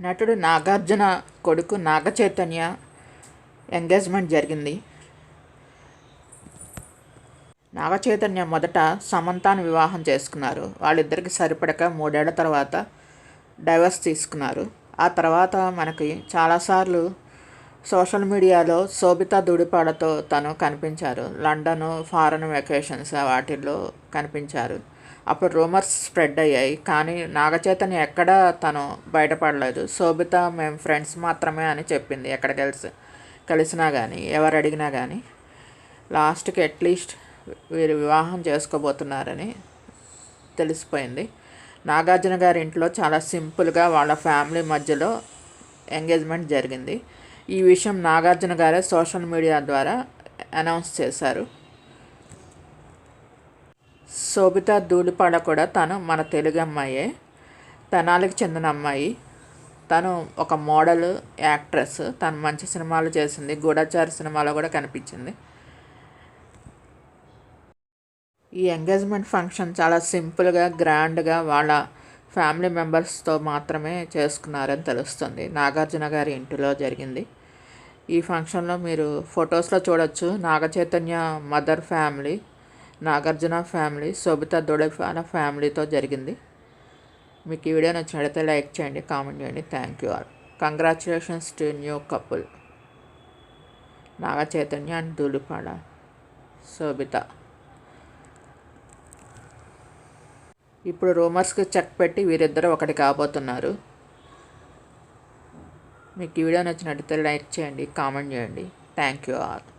నటుడు నాగార్జున కొడుకు నాగ చైతన్య ఎంగేజ్మెంట్ జరిగింది. నాగ చైతన్య మొదట సమంతాను వివాహం చేసుకున్నారు. వాళ్ళిద్దరికి సరిపడక మూడేళ్ళ తర్వాత డైవర్స్ తీసుకున్నారు. ఆ తర్వాత మనకి చాలాసార్లు సోషల్ మీడియాలో శోభితా దుడిపాడతో తను కనిపించారు. లండన్ ఫారెన్ వెకేషన్స్ వాటిల్లో కనిపించారు. అప్పుడు రూమర్స్ స్ప్రెడ్ అయ్యాయి. కానీ నాగచైతన్య ఎక్కడ తను బయటపడలేదు. శోభిత మేము ఫ్రెండ్స్ మాత్రమే అని చెప్పింది ఎక్కడ కలిసి కలిసినా కానీ ఎవరు అడిగినా కానీ లాస్ట్కి అట్లీస్ట్ వీరు వివాహం చేసుకోబోతున్నారని తెలిసిపోయింది. నాగార్జున గారి ఇంట్లో చాలా సింపుల్గా వాళ్ళ ఫ్యామిలీ మధ్యలో ఎంగేజ్మెంట్ జరిగింది. ఈ విషయం నాగార్జున గారే సోషల్ మీడియా ద్వారా అనౌన్స్ చేశారు. శోభిత ధూళిపాడ కూడా తను మన తెలుగు అమ్మాయే. తెనాలికి చెందిన అమ్మాయి. తను ఒక మోడల్ యాక్ట్రెస్. తను మంచి సినిమాలు చేసింది. గూఢచారి సినిమాలో కూడా కనిపించింది. ఈ ఎంగేజ్మెంట్ ఫంక్షన్ చాలా సింపుల్గా గ్రాండ్గా వాళ్ళ ఫ్యామిలీ మెంబర్స్తో మాత్రమే చేసుకున్నారని తెలుస్తుంది. నాగార్జున గారి ఇంటిలో జరిగింది. ఈ ఫంక్షన్లో మీరు ఫొటోస్లో చూడొచ్చు. Naga Chaitanya mother family. Nagarjuna family Sobhita దొడఫాన ఫ్యామిలీతో జరిగింది. మీకు ఈ వీడియో నచ్చినట్లయితే లైక్ చేయండి కామెంట్ చేయండి. Thank you all. Congratulations to new couple. Naga Chaitanya and Dhulipala Sobhita. ఇప్పుడు రూమర్స్కి చెక్ పెట్టి వీరిద్దరూ ఒకటి కాబోతున్నారు. మీకు ఈ వీడియో నచ్చినట్లయితే లైక్ చేయండి కామెంట్ చేయండి. Thank you all.